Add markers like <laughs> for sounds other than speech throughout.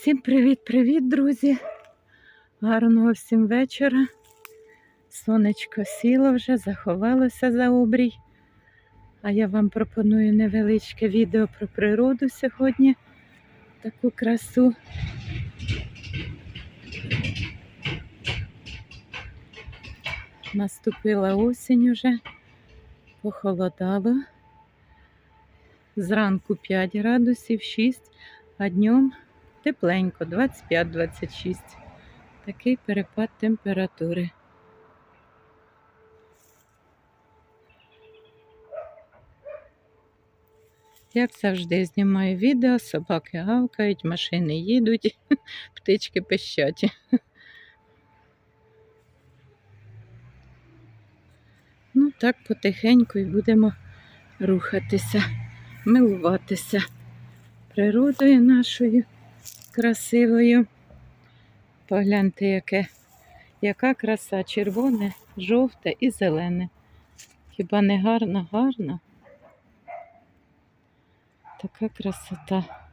Всім привіт-привіт, друзі! Гарного всім вечора. Сонечко сіло вже, заховалося за обрій. А я вам пропоную невеличке відео про природу сьогодні. Таку красу. Наступила осінь уже, похолодало. Зранку 5 градусів, 6, а днем тепленько, 25-26. Такий перепад температури. Як завжди, знімаю відео, собаки гавкають, машини їдуть, <laughs> птички пищать. Ну, так потихеньку і будемо рухатися, милуватися природою нашою красивою. Погляньте, яке, яка краса червоне, жовте і зелене. Хіба не гарно, гарно? Така красота.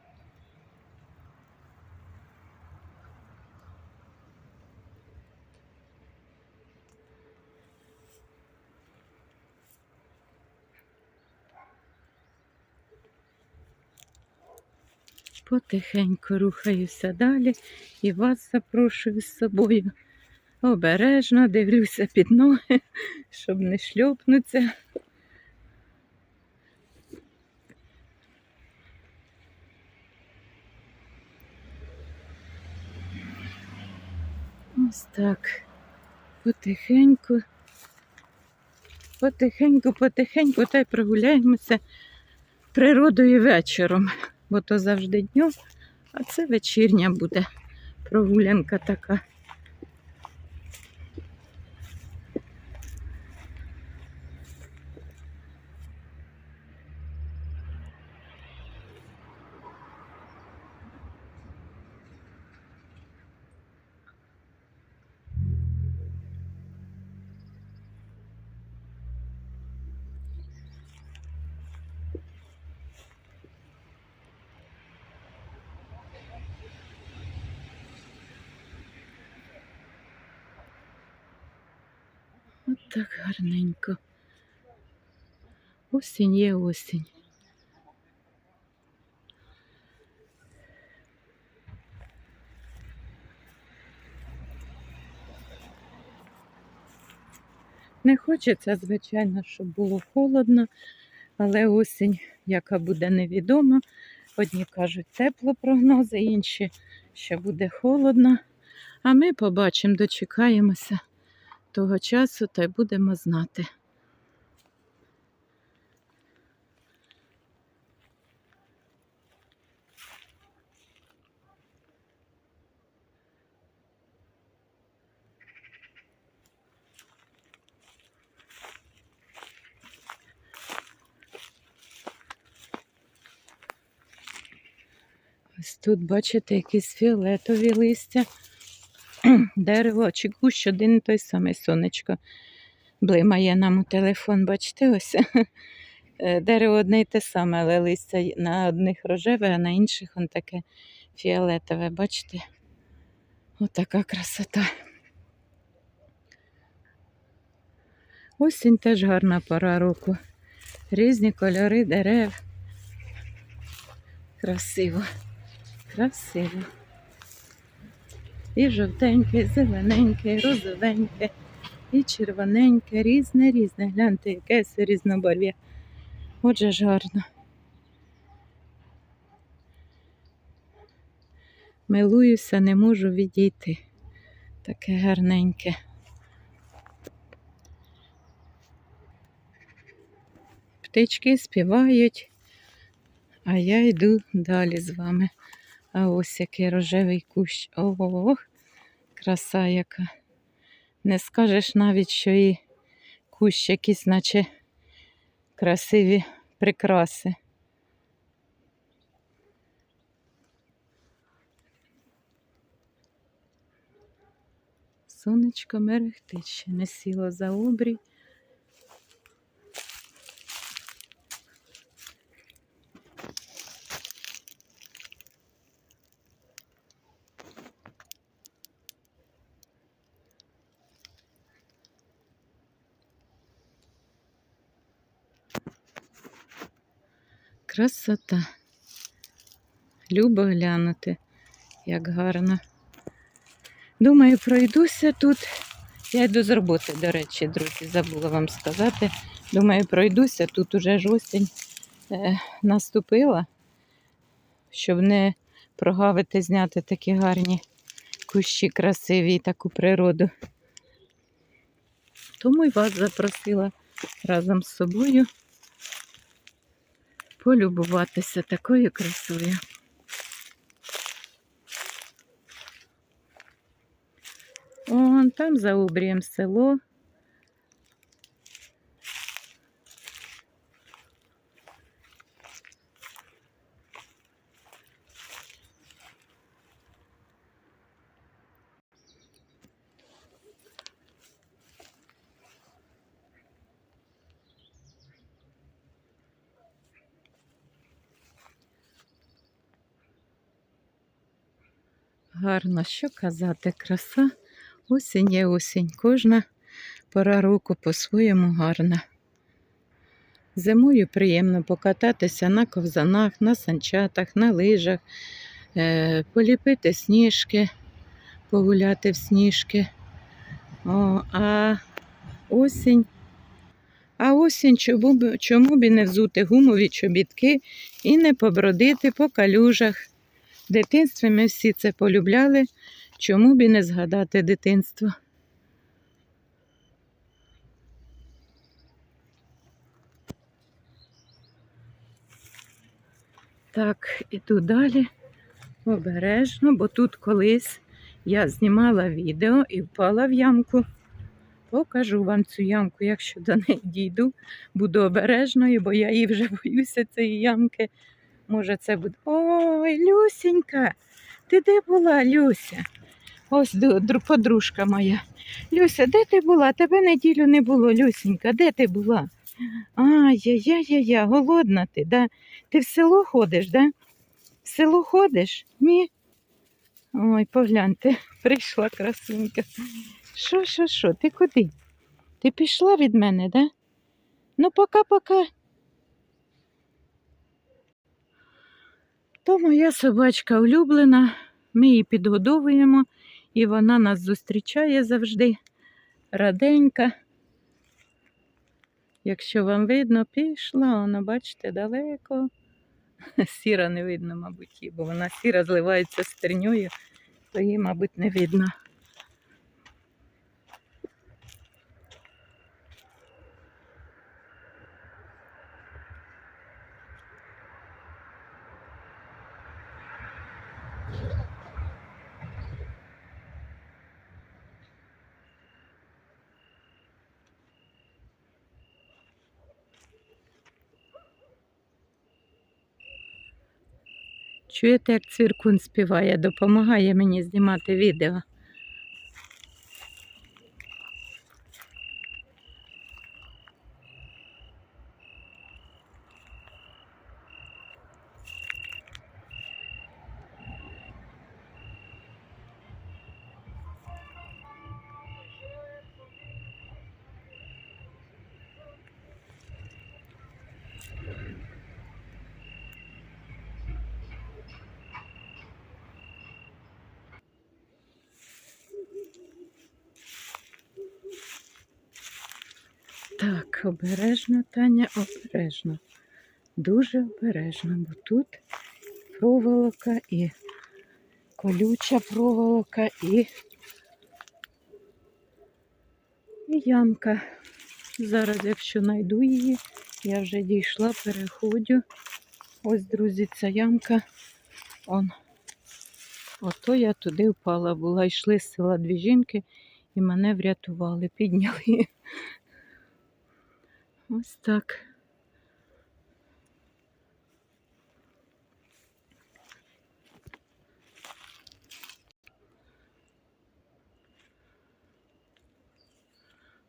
Потихеньку рухаюся далі і вас запрошую з собою. Обережно дивлюся під ноги, щоб не шльопнуться. Ось так. Потихеньку, потихеньку, потихеньку та й прогуляємося природою вечором, бо то завжди днем, а це вечірня буде прогулянка така. От так гарненько. Осінь є осінь. Не хочеться, звичайно, щоб було холодно, але осінь, яка буде невідома. Одні кажуть тепло прогнози, інші, що буде холодно. А ми побачимо, дочекаємося того часу та й будемо знати. Ось тут, бачите, якісь фіолетові листя. <clears throat> Дерево чи кущ один і той самий сонечко. Блимає нам у телефон, бачите, ось. <laughs> Е, Дерево одне й те саме, але листя на одних рожеве, а на інших он таке фіолетове, бачите? Отака красота. Осінь теж гарна пора року. Різні кольори дерев. Красиво, красиво. І жовтеньке, зелененьке, розовеньке, і червоненьке, різне, різне. Гляньте, яке все різнобарв'я. Отже ж гарно. Милуюся, не можу відійти. Таке гарненьке. Птички співають, а я йду далі з вами. А ось який рожевий кущ. Ого, краса яка. Не скажеш навіть, що і кущ якісь, наче красиві прикраси. Сонечко мерехтить, не сіло за обрій. Красота. Любо глянути, як гарно. Думаю, пройдуся тут. Я йду з роботи, до речі, друзі, забула вам сказати. Думаю, пройдуся. Тут уже ж осінь е, наступила, щоб не прогавити, зняти такі гарні кущі красиві і таку природу. Тому й вас запросила разом з собою полюбуватися такою красою. Вон там за обрієм село. Гарно, що казати, краса. Осінь є осінь. Кожна пора року по-своєму гарна. Зимою приємно покататися на ковзанах, на санчатах, на лижах, е, поліпити сніжки, погуляти в сніжки. О, а осінь. А осінь чому б, чому б і не взути гумові чобітки і не побродити по калюжах. В дитинстві ми всі це полюбляли, чому б і не згадати дитинство. Так, іду далі обережно, бо тут колись я знімала відео і впала в ямку. Покажу вам цю ямку, якщо до неї дійду, буду обережною, бо я її вже <laughs> боюся цієї ямки. Може, це буде. Ой, Люсенька, ти де була, Люся? Ось подружка моя. Люся, де ти була? Тебе неділю не було, Люсенька, де ти була? Ай-яй-яй-яй, голодна ти, да? Ти в село ходиш, да? В село ходиш? Ні? Ой, погляньте, <laughs> прийшла красунька. Що, що, що, ти куди? Ти пішла від мене, да? Ну, пока-пока. То моя собачка улюблена, ми її підгодовуємо, і вона нас зустрічає завжди раденька. Якщо вам видно, пішла, вона, бачите, далеко. <laughs> Сіра не видно, мабуть, її, бо вона сіра зливається з терньою, то її, мабуть, не видно. Чуєте, як цвіркун співає, допомагає мені знімати відео. Так, обережно, Таня, обережно. Дуже обережно, бо тут проволока і колюча проволока і, і ямка. Зараз, якщо знайду її, я вже дійшла, переходжу. Ось, друзі, ця ямка. Он. Ото я туди впала була. Йшли з села дві жінки і мене врятували, підняли. Ось так.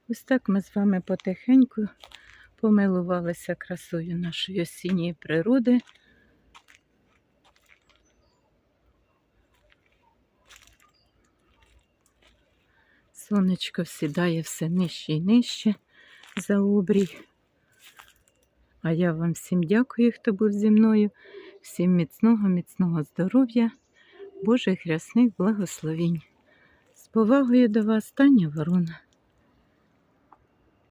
Ось так ми з вами потихеньку помилувалися красою нашої осінньої природи. Сонечко сідає все нижче і нижче за обрій. А я вам всім дякую, хто був зі мною. Всім міцного, міцного здоров'я, Божих рясних благословінь. З повагою до вас, Таня Ворона.